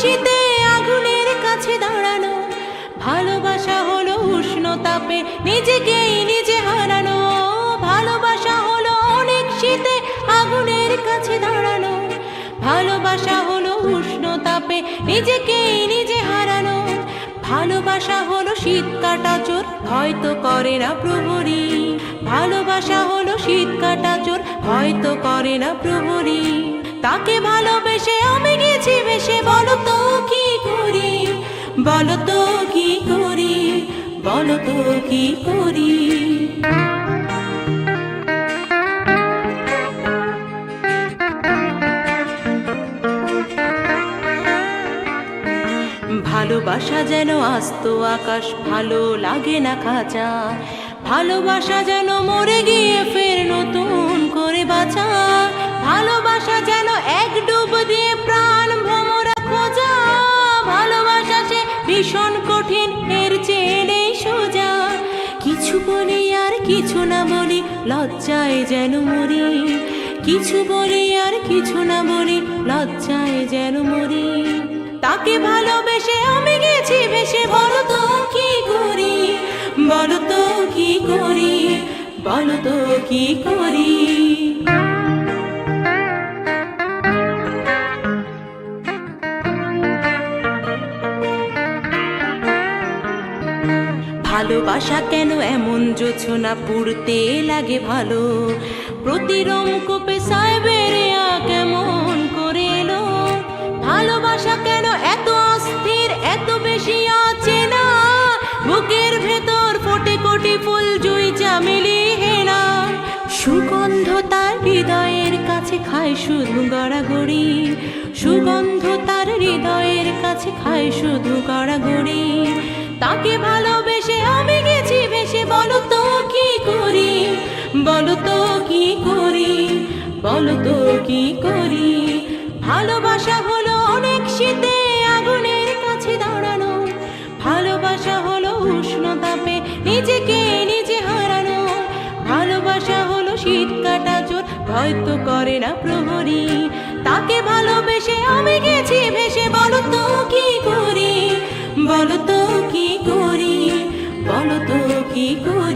শীতে আগুনের কাছে দাঁড়ানো। ভালোবাসা হলো উষ্ণ তাপে নিজেকেই নিজে হারানো। ভালোবাসা হলো অনেক শীতে আগুনের কাছে দাঁড়ানো। ভালোবাসা হলো উষ্ণ তাপে নিজেকেই নিজে হারানো। ভালোবাসা হলো শীত কাটা চোর, হয়তো করে না প্রহরী। ভালোবাসা হলো শীত কাটা চোর, হয়তো করে না প্রহরী। তাকে ভালোবেসে আমি গেছি বেশে বলো তো কি করি? বলো তো কি করি? বলো তো কি করি? ভালোবাসা যেন আস্ত আকাশ, ভালো লাগে না খাঁচা। ভালোবাসা যেন মরে গিয়ে ফের নতুন করে বাঁচা। ভালোবাসা যেন ভীষণ কঠিন, এর চেয়ে সোজা। কিছু বলি আর কিছু না বলি, লজ্জায় যেন মরি। কিছু বলি আর কিছু না বলি, লজ্জায় যেন মরি। তাকে ভালোবেসে আমি গেছি ভেসে, বলো তো কি করি? বলো তো কি করি? বলো তো কি করি? ভালোবাসা কেন এমন? জোছনা পুড়তে লাগে ভালো। প্রতিরম কোপে সাইবেরিয়া কেমন করে এলো? ভালোবাসা কেন এত অস্থির, এত বেশি অচেনা বুকের ভেতর ফোটে কোটি ফুল, জুই চামেলি হেনা সুগন্ধ তার হৃদয়ের কাছে খায় শুধু গড়াগড়ি। সুগন্ধ বলো তো কি করি? ভালোবাসা হলো অনেক শীতে আগুনের কাছে দাঁড়ানো। ভালোবাসা হলো উষ্ণ তাপে নিজেকে নিজে হারানো। ভালোবাসা হলো শীত কাটা চোর হয়তো করে না প্রহরী। তাকে ভালোবেসে আমি গেছি ভেসে, বলো তো কি করি? বলো তো কি করি? বলো তো কি করি?